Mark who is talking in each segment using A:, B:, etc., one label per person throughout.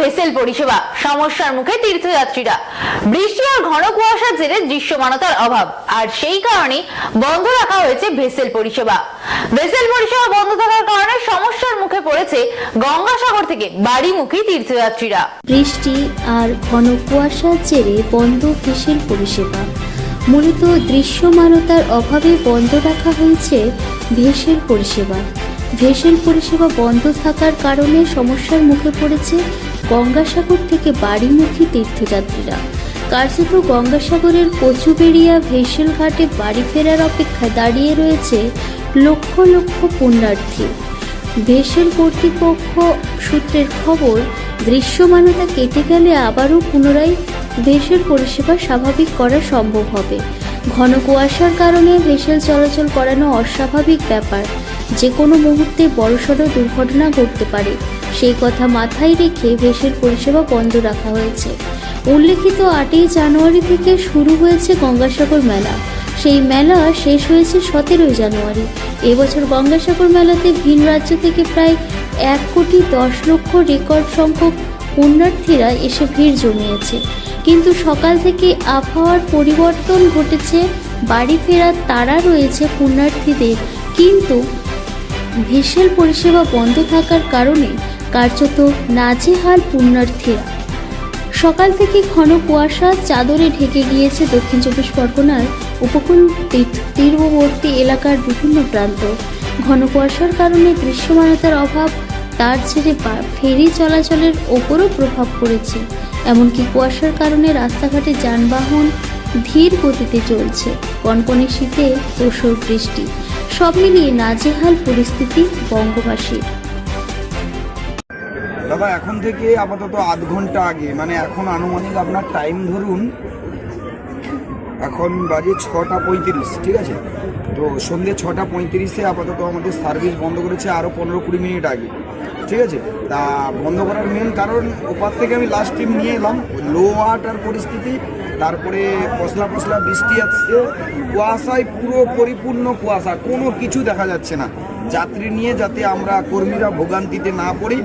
A: Vessel পরিষেবা, সমস্যার মুখে তীর্থযাত্রীরা। বৃষ্টি আর ঘন কুয়াশার জেরে দৃশ্যমানতার অভাব। আর সেই কারণে বন্ধ রাখা হয়েছে ভেসেল পরিষেবা। ভেসেল পরিষেবা বন্ধ থাকার কারণে সমস্যার মুখে পড়েছে গঙ্গাসাগর থেকে বাড়িমুখী তীর্থযাত্রীরা।
B: বৃষ্টি আর ঘন কুয়াশার জেরে বন্ধ ভেসেল পরিষেবা। মূলত দৃশ্যমানতার অভাবে বন্ধ রাখা হয়েছে ভেসেল পরিষেবা। ভেসেল পরিষেবা বন্ধ থাকার কারণে সমস্যার মুখে পড়েছে গঙ্গাসাগর থেকে বাড়িমুখী তীর্থযাত্রীরা। কার্যত গঙ্গাসাগরের কচুবেড়িয়া ভেসেল ঘাটে বাড়ি ফেরার অপেক্ষায় দাঁড়িয়ে রয়েছে লক্ষ লক্ষ পুণ্যার্থী। ভেসেল কর্তৃপক্ষ সূত্রের খবর, দৃশ্যমানতা কেটে গেলে আবারও পুনরায় ভেসেল পরিষেবা স্বাভাবিক করা সম্ভব হবে। ঘন কুয়াশার কারণে ভেসেল চলাচল করানো অস্বাভাবিক ব্যাপার। যে কোনো মুহূর্তে বড়সড় দুর্ঘটনা ঘটতে পারে। সেই কথা মাথায় রেখে ভেসেল পরিষেবা বন্ধ রাখা হয়েছে। উল্লেখিত আটই জানুয়ারি থেকে শুরু হয়েছে গঙ্গাসাগর মেলা। সেই মেলা শেষ হয়েছে সতেরোই জানুয়ারি। এবছর গঙ্গাসাগর মেলাতে ভিন রাজ্য থেকে প্রায় এক কোটি দশ লক্ষ রেকর্ড সংখ্যক পুণ্যার্থীরা এসে ভিড় জমিয়েছে। কিন্তু সকাল থেকে আবহাওয়ার পরিবর্তন ঘটেছে, বাড়ি ফেরার তারা রয়েছে পুণ্যার্থীদের। কিন্তু ভেসেল পরিষেবা বন্ধ থাকার কারণে কার্যত নাজেহাল পুণ্যার্থীরা। সকাল থেকে ঘন কুয়াশা চাদরে ঢেকে গিয়েছে দক্ষিণ চব্বিশ পরগনার উপকূল তীরবর্তী এলাকার বিভিন্ন প্রান্ত। ঘন কুয়াশার কারণে দৃশ্যমানতার অভাব তার ছেড়ে ফেরি চলাচলের ওপরও প্রভাব পড়েছে। এমনকি কুয়াশার কারণে রাস্তাঘাটে যানবাহন ধীর গতিতে চলছে। কনকনে শীতে প্রসর বৃষ্টি। সব মিলিয়ে নাজেহাল পরিস্থিতি বঙ্গবাসীর।
C: দাদা এখন থেকে আপাতত আধ ঘণ্টা আগে মানে এখন আনুমানিক আপনার টাইম ধরুন এখন বাজে ছটা পঁয়ত্রিশ, ঠিক আছে? তো সন্ধ্যে ছটা পঁয়ত্রিশে আপাতত আমাদের সার্ভিস বন্ধ করেছে আরও পনেরো কুড়ি মিনিট আগে, ঠিক আছে? তা বন্ধ করার মেন কারণ ওপার থেকে আমি লাস্ট টিম নিয়ে এলাম লো ওয়াটার পরিস্থিতি, তারপরে পশলা পশলা বৃষ্টি আসছে, কুয়াশায় পুরো পরিপূর্ণ কুয়াশা, কোনো কিছু দেখা যাচ্ছে না। যাত্রী নিয়ে যাতে আমরা কর্মীরা ভোগান্তিতে না পড়ি,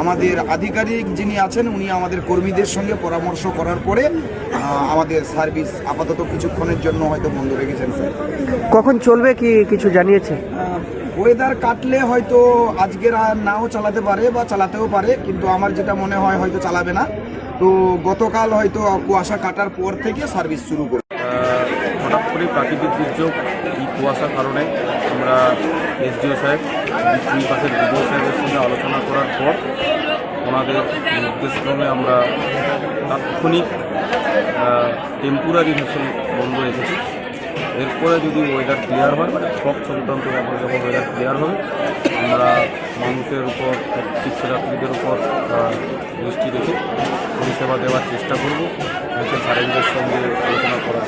C: আমাদের আধিকারিক যিনি আছেন, উনি আমাদের কর্মীদের সঙ্গে পরামর্শ করার পরে আমাদের সার্ভিস আপাতত কিছুক্ষণের জন্য হয়তো বন্ধ রেখেছেন স্যার।
D: কখন চলবে কি কিছু জানিয়েছে?
C: ওয়েদার কাটলে হয়তো আজকের আর নাও চালাতে পারে বা চালাতেও পারে কিন্তু আমার যেটা মনে হয় হয়তো চালাবে না। তো গতকাল হয়তো কুয়াশা কাটার পর থেকে সার্ভিস শুরু করবে
E: আহ, হঠাৎ করে প্রাকৃতিক দুর্যোগ এই কুয়াশার কারণে আমরা এসডিও সাহেব দুই পাশের বিডিও সাহেবের সঙ্গে আলোচনা করার পর ওনাদের নির্দেশক্রমে আমরা তাৎক্ষণিক টেম্পোরারি ভেসেল বন্ধ রেখেছি। এরপরে যদি ওয়েদার ক্লিয়ার হয় মানে সব সংক্রান্ত ব্যাপারে যখন ওয়েদার ক্লিয়ার হবে, আমরা মানুষের উপর তীর্থযাত্রীদের উপর দৃষ্টি রেখে পরিষেবা দেওয়ার চেষ্টা করব। ভেসেল সারেন্ডের সঙ্গে আলোচনা করার